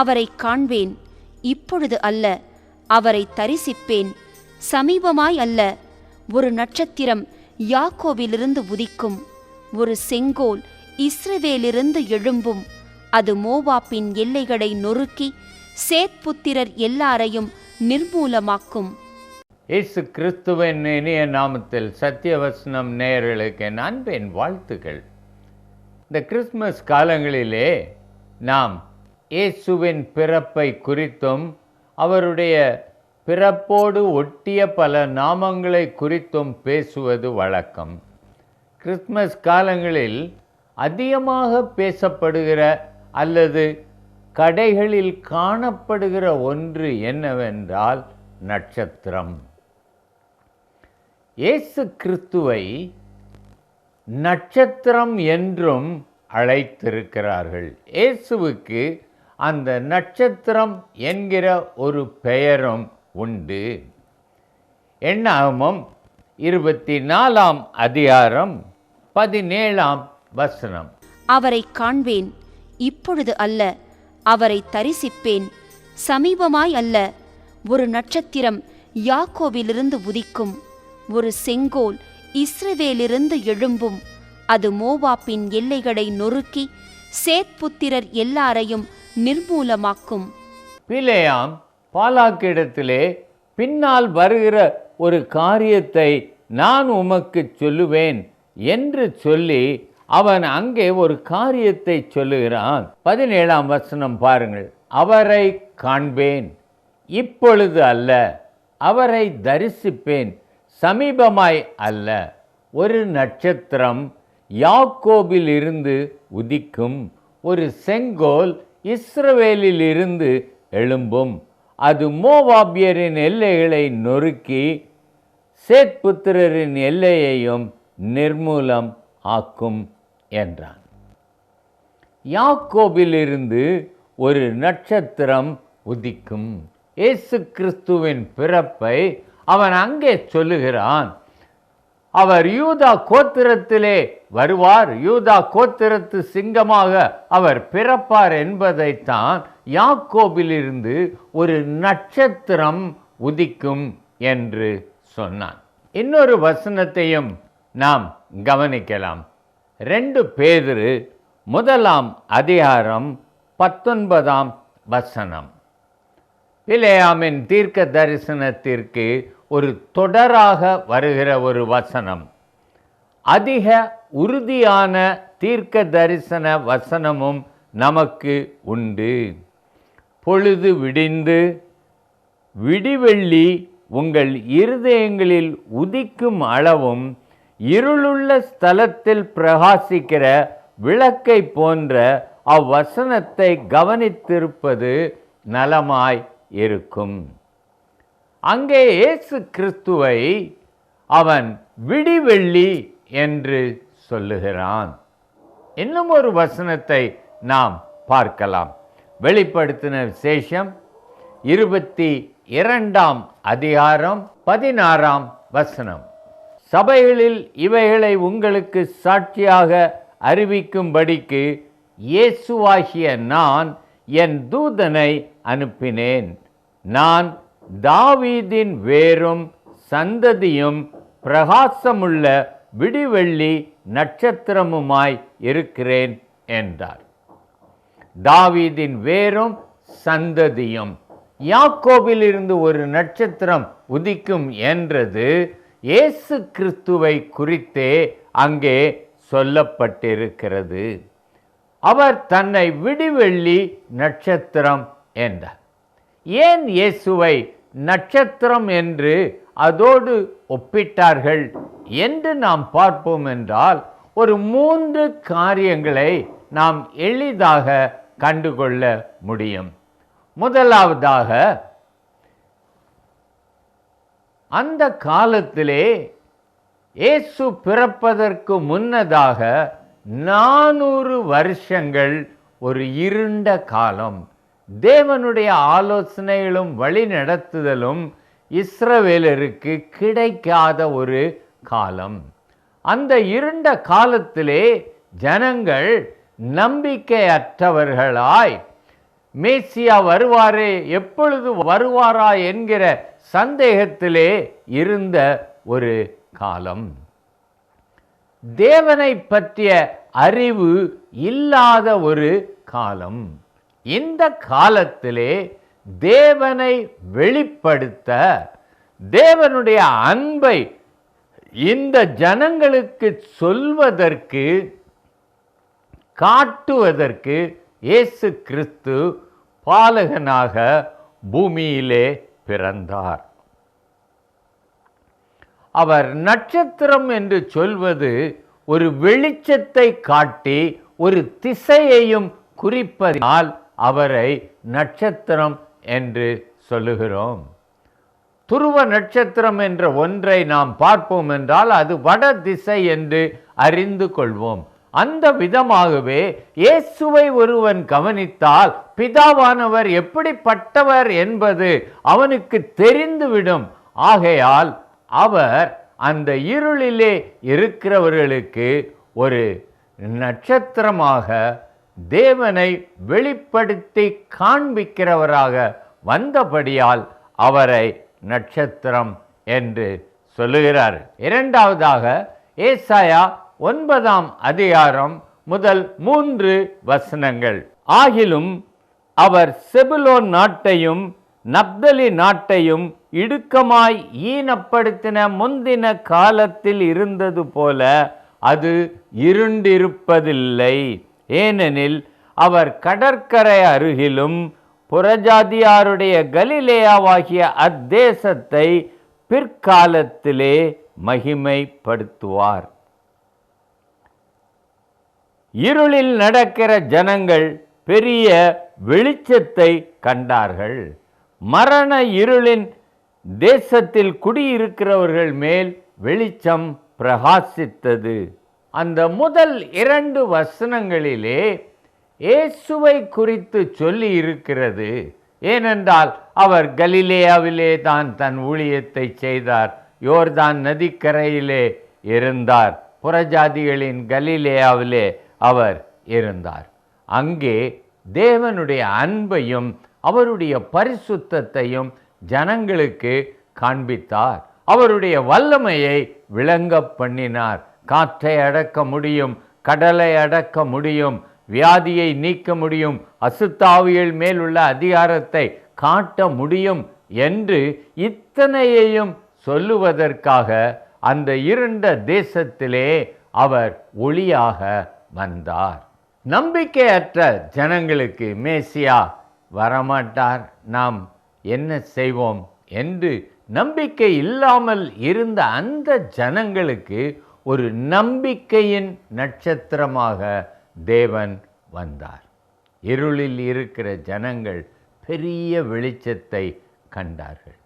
அவரை காண்பேன். இப்பொழுது அல்ல அவரை தரிசிப்பேன். சமீபமாய் அல்ல ஒரு நட்சத்திரம் யாக்கோவிலிருந்து உதிக்கும். ஒரு செங்கோல் இஸ்ரவேலிருந்து எழும்பும். அது மோவாப்பின் எல்லைகளை நொறுக்கி சேத்புத்திரர் எல்லாரையும் நிர்மூலமாக்கும். இயேசு கிறிஸ்துவின் இனிய நாமத்தில் சத்தியவசனம் நேயர்களுக்கு என் அன்பின் வாழ்த்துகள் இந்த கிறிஸ்மஸ் காலங்களிலே நாம் இயேசுவின் பிறப்பை குறித்தும் அவருடைய பிறப்போடு ஒட்டிய பல நாமங்களை குறித்தும் பேசுவது வழக்கம். கிறிஸ்மஸ் காலங்களில் அதிகமாக பேசப்படுகிற அல்லது கடைகளில் காணப்படுகிற ஒன்று என்னவென்றால் நட்சத்திரம். இயேசு கிறிஸ்துவை நட்சத்திரம் என்றும் அழைத்திருக்கிறார்கள். இயேசுவுக்கு அந்த நட்சத்திரம் என்கிற ஒரு பெயரும் உண்டு. எண்ணாகமம் இருபத்தி நாலாம் அதிகாரம் பதினேழாம் வசனம். அவரை காண்பேன் இப்பொழுது அல்ல அவரை தரிசிப்பேன். சமீபமாய் அல்ல ஒரு நட்சத்திரம் யாக்கோவிலிருந்து உதிக்கும் ஒரு செங்கோல் இஸ்ரவேலிருந்து எழும்பும். அது மோவாப்பின் எல்லைகளை நொறுக்கி சேத்புத்திரர் எல்லாரையும் நிர்மூலமாக்கும். பிலேயாம் பாலாக்கிடத்திலே பின்னால் வருகிற ஒரு காரியத்தை நான் உமக்கு சொல்லுவேன் என்று சொல்லி அவன் அங்கே ஒரு காரியத்தை சொல்லுகிறான். பதினேழாம் வசனம் பாருங்கள். அவரை காண்பேன். இப்பொழுது அல்ல அவரை தரிசிப்பேன். சமீபமாய் அல்ல ஒரு நட்சத்திரம் யாக்கோபில் இருந்து உதிக்கும். ஒரு செங்கோல் இஸ்ரவேலிலிருந்து எழும்பும். அது மோவாபியரின் எல்லைகளை நொறுக்கி சேத்புத்திரரின் எல்லையையும் நிர்மூலம் ஆக்கும் என்றான். யாக்கோபிலிருந்து ஒரு நட்சத்திரம் உதிக்கும். இயேசு கிறிஸ்துவின் பிறப்பை அவன் அங்கே சொல்லுகிறான். அவர் யூதா கோத்திரத்திலே வருவார். யூதா கோத்திரத்து சிங்கமாக அவர் பிறப்பார் என்பதைத்தான் யாக்கோபிலிருந்து ஒரு நட்சத்திரம் உதிக்கும் என்று சொன்னான். இன்னொரு வசனத்தையும் நாம் கவனிக்கலாம். ரெண்டு பேதிரு முதலாம் அதிகாரம் பத்தொன்பதாம் வசனம். பிலேயாமின் தீர்க்க தரிசனத்திற்கு ஒரு தொடராக வருகிற ஒரு வசனம். அதிக உறுதியான தீர்க்க தரிசன வசனமும் நமக்கு உண்டு. பொழுது விடிந்து விடிவெள்ளி உங்கள் இருதயங்களில் உதிக்கும் அளவும் இருளுள்ள ஸ்தலத்தில் பிரகாசிக்கிற விளக்கை போன்ற அவ்வசனத்தை கவனித்திருப்பது நலமாய் இருக்கும். அங்கே இயேசு கிறிஸ்துவை அவன் விடிவெள்ளி என்று சொல்லுகிறான். இன்னும் ஒரு வசனத்தை நாம் பார்க்கலாம். வெளிப்படுத்தின விசேஷம் இருபத்தி இரண்டாம் அதிகாரம் பதினாறாம் வசனம். சபைகளில் இவைகளை உங்களுக்கு சாட்சியாக அறிவிக்கும்படிக்கு இயேசுவாகிய நான் என் தூதனை அனுப்பினேன். நான் தாவீதின் வேரும் சந்ததியும் பிரகாசமுள்ள விடிவெள்ளி நட்சத்திரமுமாய் இருக்கிறேன் என்றார். தாவீதின் வேரும் சந்ததியும் யாக்கோவிலிருந்து ஒரு நட்சத்திரம் உதிக்கும் என்றது இயேசு கிறிஸ்துவை குறித்தே அங்கே சொல்லப்பட்டிருக்கிறது. அவர் தன்னை விடிவெள்ளி நட்சத்திரம் என்றார். ஏன் இயேசுவை நட்சத்திரம் என்று அதோடு ஒப்பிட்டார்கள் என்று நாம் பார்ப்போம் என்றால் ஒரு மூன்று காரியங்களை நாம் எளிதாக கண்டுகொள்ள முடியும். முதலாவதாக அந்த காலத்திலே இயேசு பிறப்பதற்கு முன்னதாக நானூறு வருஷங்கள் ஒரு இருண்ட காலம். தேவனுடைய ஆலோசனைகளும் வழிநடத்துதலும் இஸ்ரவேலருக்கு கிடைக்காத ஒரு காலம். அந்த இருண்ட காலத்திலே ஜனங்கள் நம்பிக்கையற்றவர்களாய் மேசியா வருவாரே எப்பொழுது வருவாரா என்கிற சந்தேகத்திலே இருந்த ஒரு காலம். தேவனை பற்றிய அறிவு இல்லாத ஒரு காலம். இந்த காலத்திலே தேவனை வெளிப்படுத்த தேவனுடைய அன்பை இந்த ஜனங்களுக்கு சொல்வதற்கு காட்டுவதற்கு இயேசு கிறிஸ்து பாலகனாக பூமியிலே பிறந்தார். அவர் நட்சத்திரம் என்று சொல்வது ஒரு வெளிச்சத்தை காட்டி ஒரு திசையையும் குறிப்பதனால் அவரை நட்சத்திரம் என்று சொல்லுகிறோம். துருவ நட்சத்திரம் என்ற ஒன்றை நாம் பார்ப்போம் என்றால் அது வட திசை என்று அறிந்து கொள்வோம். அந்த விதமாகவே இயேசுவை ஒருவன் கவனித்தால் பிதாவானவர் எப்படிப்பட்டவர் என்பது அவனுக்கு தெரிந்துவிடும். ஆகையால் அவர் அந்த இருளிலே இருக்கிறவர்களுக்கு ஒரு நட்சத்திரமாக தேவனை வெளிப்படுத்தி காண்பிக்கிறவராக வந்தபடியால் அவரை நட்சத்திரம் என்று சொல்லுகிறார். இரண்டாவதாக ஏசாயா ஒன்பதாம் அதிகாரம் முதல் மூன்று வசனங்கள். ஆகிலும் அவர் செபுலோன் நாட்டையும் நப்தலி நாட்டையும் இடுக்கமாய் ஈனப்படுத்தின முந்தின காலத்தில் இருந்தது போல அது இருண்டிருப்பதில்லை. ஏனெனில் அவர் கடற்கரை அருகிலும் புறஜாதியாருடைய கலிலேயாவாகிய அத்தேசத்தை பிற்காலத்திலே மகிமைப்படுத்துவார். இருளில் நடக்கிற ஜனங்கள் பெரிய வெளிச்சத்தை கண்டார்கள். மரண இருளின் தேசத்தில் குடியிருக்கிறவர்கள் மேல் வெளிச்சம் பிரகாசித்தது. அந்த முதல் இரண்டு வசனங்களிலே இயேசுவை குறித்து சொல்லி இருக்கிறது. ஏனென்றால் அவர் கலிலேயாவிலே தான் தன் ஊழியத்தை செய்தார். யோர்தான் நதிக்கரையிலே இருந்தார். புறஜாதிகளின் கலிலேயாவிலே அவர் இருந்தார். அங்கே தேவனுடைய அன்பையும் அவருடைய பரிசுத்தத்தையும் ஜனங்களுக்கு காண்பித்தார். அவருடைய வல்லமையை விளங்க பண்ணினார். காற்றை அடக்க முடியும் கடலை அடக்க முடியும் வியாதியை நீக்க முடியும் அசுத்தாவியல் மேல் உள்ள அதிகாரத்தை காட்ட முடியும் என்று இத்தனையையும் சொல்லுவதற்காக அந்த இருண்ட தேசத்திலே அவர் ஒளியாக வந்தார். நம்பிக்கையற்ற ஜனங்களுக்கு மேசியா வரமாட்டார். நாம் என்ன செய்வோம் என்று நம்பிக்கை இல்லாமல் இருந்த அந்த ஜனங்களுக்கு ஒரு நம்பிக்கையின் நட்சத்திரமாக தேவன் வந்தார். இருளில் இருக்கிற ஜனங்கள் பெரிய வெளிச்சத்தை கண்டார்கள்.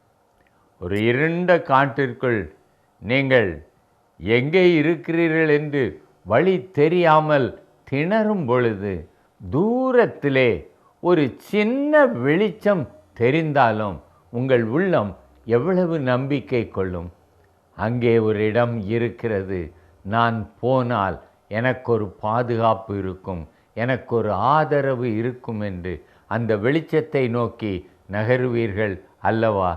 ஒரு இருண்ட காட்டிற்குள் நீங்கள் எங்கே இருக்கிறீர்கள் என்று வழி தெரியாமல் திணறும் பொழுது தூரத்திலே ஒரு சின்ன வெளிச்சம் தெரிந்தாலும் உங்கள் உள்ளம் எவ்வளவு நம்பிக்கை கொள்ளும்? அங்கே ஒரு இடம் இருக்கிறது. நான் போனால் எனக்கு ஒரு பாதுகாப்பு இருக்கும். எனக்கு ஒரு ஆதரவு இருக்கும் என்று அந்த வெளிச்சத்தை நோக்கி நகருவீர்கள் அல்லவா?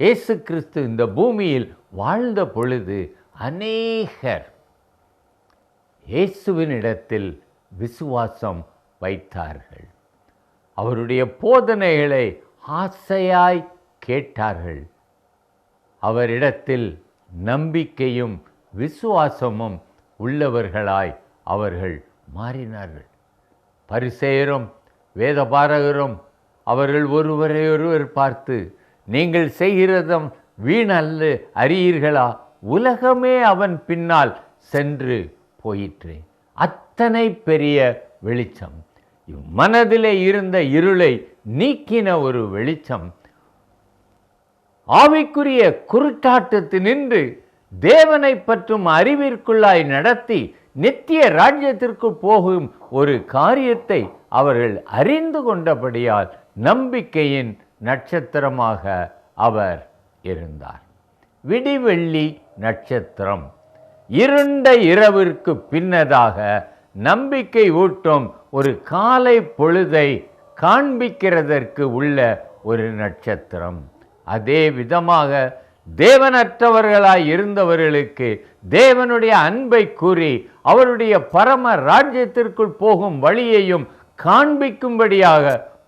இயேசு கிறிஸ்து இந்த பூமியில் வாழ்ந்த பொழுது அநேகர் இயேசுவினிடத்தில் விசுவாசம் வைத்தார்கள். அவருடைய போதனைகளை ஆசையாய் கேட்டார்கள். அவரிடத்தில் நம்பிக்கையும் விசுவாசமும் உள்ளவர்களாய் அவர்கள் மாறினார்கள். பரிசேயரும் வேதபாரகரும் அவர்கள் ஒருவரை ஒருவர் பார்த்து நீங்கள் செய்கிறதும் வீணல்ல அறியீர்களா? உலகமே அவன் பின்னால் சென்று போயிற்று. அத்தனை பெரிய வெளிச்சம். மனதிலே இருந்த இருளை நீக்கின ஒரு வெளிச்சம். ஆவிக்குரிய குருட்டாட்டத்தினின்று தேவனை பற்றும் அறிவிற்குள்ளாய் நடத்தி நித்திய ராஜ்யத்திற்கு போகும் ஒரு காரியத்தை அவர்கள் அறிந்து கொண்டபடியால் நம்பிக்கையின் நட்சத்திரமாக அவர் இருந்தார். விடிவெள்ளி நட்சத்திரம். இருண்ட இரவிற்கு பின்னதாக நம்பிக்கை ஊட்டும் ஒரு காலை பொழுதை காண்பிக்கிறதற்கு உள்ள ஒரு நட்சத்திரம். அதே விதமாக தேவனற்றவர்களாய் இருந்தவர்களுக்கு தேவனுடைய அன்பை கூறி அவருடைய பரம ராஜ்யத்திற்குள் போகும் வழியையும் காண்பிக்கும்படியாக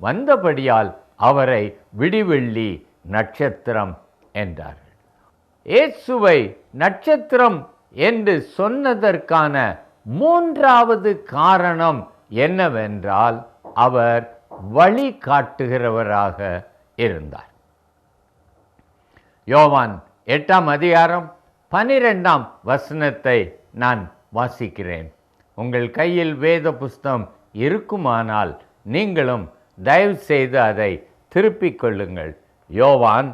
வந்தபடியால் அவரை விடிவெள்ளி நட்சத்திரம் என்றார்கள். இயேசுவை நட்சத்திரம் என்று சொன்னதற்கான மூன்றாவது காரணம் என்னவென்றால் அவர் வழி காட்டுகிறவராக இருந்தார். யோவான் எட்டாம் அதிகாரம் பனிரெண்டாம் வசனத்தை நான் வாசிக்கிறேன். உங்கள் கையில் வேத புஸ்தகம் இருக்குமானால் நீங்களும் தயவு செய்து அதை திருப்பிக் கொள்ளுங்கள். யோவான்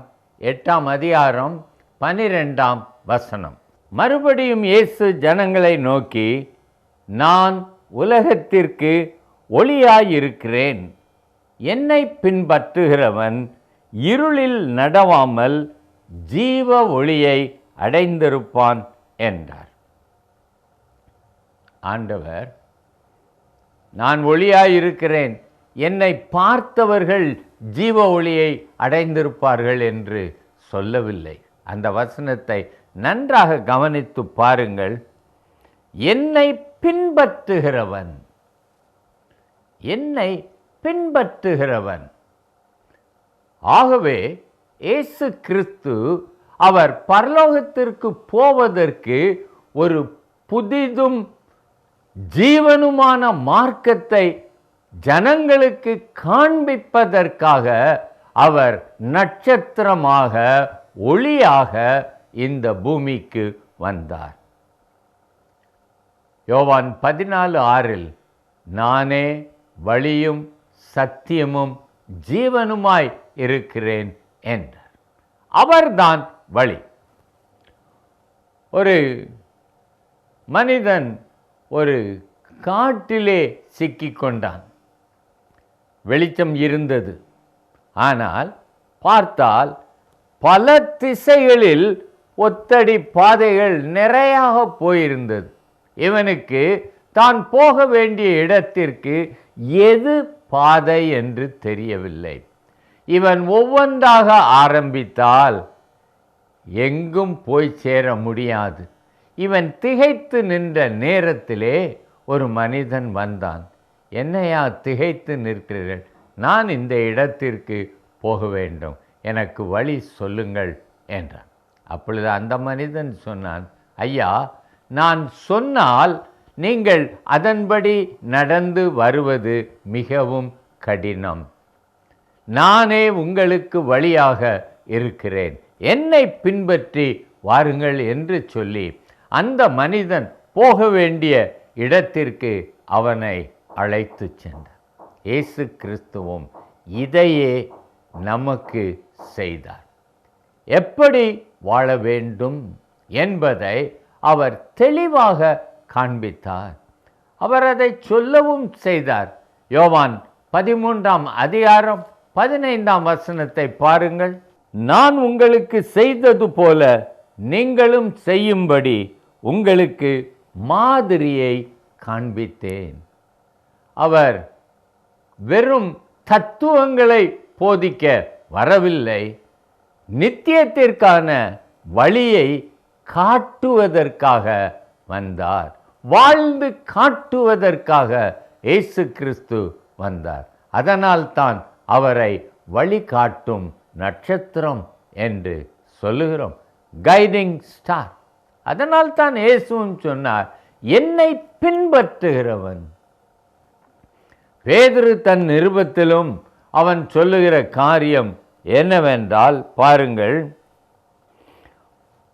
எட்டாம் அதிகாரம் பனிரெண்டாம் வசனம். மறுபடியும் இயேசு ஜனங்களை நோக்கி நான் உலகத்திற்கு ஒளியாயிருக்கிறேன். என்னை பின்பற்றுகிறவன் இருளில் நடவாமல் ஜீவ ஒளியை அடைந்திருப்பான் என்றார். ஆண்டவர் நான் ஒளியாயிருக்கிறேன். என்னை பார்த்தவர்கள் ஜீவ ஒளியை அடைந்திருப்பார்கள் என்று சொல்லவில்லை. அந்த வசனத்தை நன்றாக கவனித்து பாருங்கள். என்னை பின்பற்றுகிறவன் என்னை பின்பற்றுகிறவன். ஆகவே இயேசு கிறிஸ்து அவர் பரலோகத்திற்கு போவதற்கு ஒரு புதிதும் ஜீவனுமான மார்க்கத்தை ஜனங்களுக்கு காண்பிப்பதற்காக அவர் நட்சத்திரமாக ஒளியாக இந்த பூமிக்கு வந்தார். யோவான் பதினாலு ஆறில் நானே வழியும் சத்தியமும் ஜீவனுமாய் இருக்கிறேன். என்றார் அவர்தான் வழி. ஒரு மனிதன் ஒரு காட்டிலே சிக்கிக்கொண்டான். வெளிச்சம் இருந்தது. ஆனால் பார்த்தால் பல திசைகளில் ஒத்தடி பாதைகள் நிறையாக போயிருந்தது. இவனுக்கு தான் போக வேண்டிய இடத்திற்கு எது பாதை என்று தெரியவில்லை. இவன் ஒவ்வொன்றாக ஆரம்பித்தால் எங்கும் போய் சேர முடியாது. இவன் திகைத்து நின்ற நேரத்திலே ஒரு மனிதன் வந்தான். என்னையா திகைத்து நிற்கிறீர்கள்? நான் இந்த இடத்திற்கு போக வேண்டும். எனக்கு வழி சொல்லுங்கள் என்றான். அப்பொழுது அந்த மனிதன் சொன்னான் ஐயா நான் சொன்னால் நீங்கள் அதன்படி நடந்து வருவது மிகவும் கடினம். நானே உங்களுக்கு வழியாக இருக்கிறேன். என்னை பின்பற்றி வாருங்கள் என்று சொல்லி அந்த மனிதன் போக வேண்டிய இடத்திற்கு அவனை அழைத்து சென்றார் இயேசு கிறிஸ்துவும் இதையே நமக்கு செய்தார். எப்படி வாழ வேண்டும் என்பதை அவர் தெளிவாக காண்பித்தார். அவர் அதை சொல்லவும் செய்தார். யோவான் பதிமூன்றாம் அதிகாரம் பதினைந்தாம் வசனத்தை பாருங்கள். நான் உங்களுக்கு செய்தது போல நீங்களும் செய்யும்படி உங்களுக்கு மாதிரியை காண்பித்தேன். அவர் வெறும் தத்துவங்களை போதிக்க வரவில்லை. நித்தியத்திற்கான வழியை காட்டுவதற்காக வந்தார். வாழ்ந்து காட்டுவதற்காக இயேசு கிறிஸ்து வந்தார். அதனால்தான் அவரை வழிகாட்டும் நட்சத்திரம் என்று சொல்லுகிறோம். கைடிங் ஸ்டார் அதனால் தான் இயேசுவும் சொன்னார் என்னை பின்பற்றுகிறவன். பேதுரு தன் நிருபத்திலும் அவன் சொல்லுகிற காரியம் என்னவென்றால் பாருங்கள்.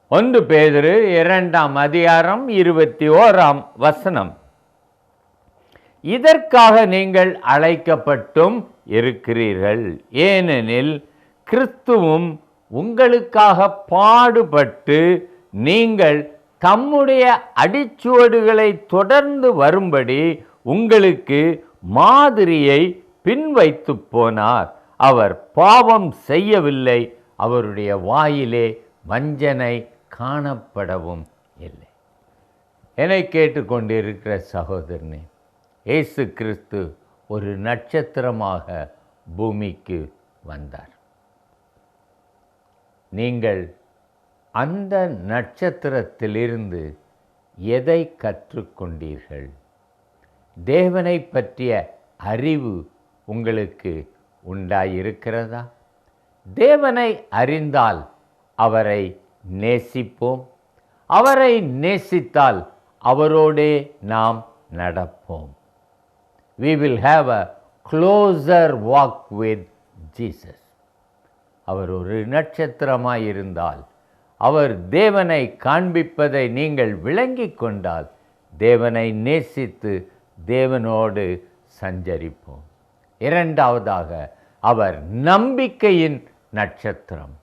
ஒன்று பேதுரு இரண்டாம் அதிகாரம் இருபத்தி ஓராம் வசனம். இதற்காக நீங்கள் அழைக்கப்பட்டும் இருக்கிறீர்கள். ஏனெனில் கிறிஸ்துவும் உங்களுக்காக பாடுபட்டு நீங்கள் தம்முடைய அடிச்சுவடுகளை தொடர்ந்து வரும்படி உங்களுக்கு மாதிரியை பின்வைத்து போனார். அவர் பாவம் செய்யவில்லை. அவருடைய வாயிலே வஞ்சனை காணப்படவும் இல்லை. என்னை கேட்டுக்கொண்டிருக்கிற சகோதரனே இயேசு கிறிஸ்து ஒரு நட்சத்திரமாக பூமிக்கு வந்தார். நீங்கள் அந்த நட்சத்திரத்திலிருந்து எதை கற்றுக்கொண்டீர்கள்? தேவனை பற்றிய அறிவு உங்களுக்கு உண்டாயிருக்கிறதா? தேவனை அறிந்தால் அவரை நேசிப்போம். அவரை நேசித்தால் அவரோடே நாம் நடப்போம். We will have a closer walk with Jesus. அவர் ஒரு நட்சத்திரமாய் இருந்தால் அவர் தேவனை காண்பிப்பதை நீங்கள் விளங்கி கொண்டால் தேவனை நேசித்து தேவனோடு சஞ்சரிப்போம். இரண்டாவதாக அவர் நம்பிக்கையின் நட்சத்திரம்.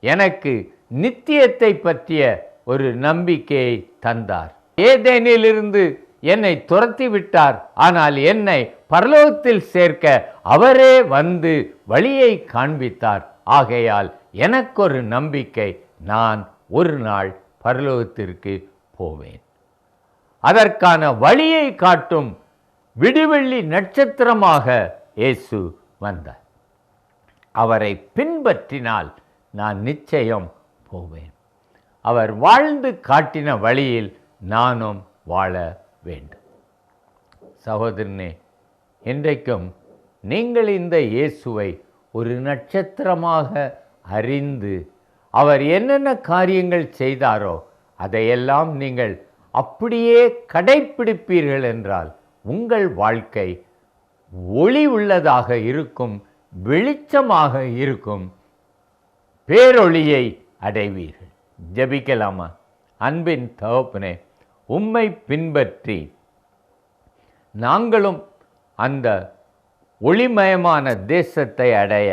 எனக்கு நித்தியத்தை பற்றிய ஒரு நம்பிக்கையை தந்தார். ஏதேனிலிருந்து என்னை துரத்தி விட்டார். ஆனால் என்னை பரலோகத்தில் சேர்க்க அவரே வந்து வழியை காண்பித்தார். ஆகையால் எனக்கொரு நம்பிக்கை நான் ஒரு நாள் பரலோகத்திற்கு போவேன். அதற்கான வழியை காட்டும் விடிவெள்ளி நட்சத்திரமாக இயேசு வந்தார். அவரை பின்பற்றினால் நான் நிச்சயம் போவேன். அவர் வாழ்ந்து காட்டின வழியில் நானும் வாழ வேண்டும். சகோதரனே இன்றைக்கும் நீங்கள் இந்த இயேசுவை ஒரு நட்சத்திரமாக அறிந்து அவர் என்னென்ன காரியங்கள் செய்தாரோ அதையெல்லாம் நீங்கள் அப்படியே கடைப்பிடிப்பீர்கள் என்றால் உங்கள் வாழ்க்கை ஒளி உள்ளதாக இருக்கும் வெளிச்சமாக இருக்கும் பேரொளியை அடைவீர்கள். ஜெபிக்கலாமா? அன்பின் தகப்பனே உம்மை பின்பற்றி நாங்களும் அந்த ஒளிமயமான தேசத்தை அடைய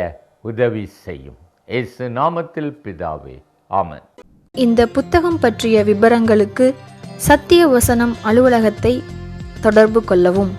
உதவி செய்யும். இயேசு நாமத்தில் பிதாவே ஆமன். இந்த புத்தகம் பற்றிய விபரங்களுக்கு சத்திய வசனம் அலுவலகத்தை தொடர்பு கொள்ளவும்.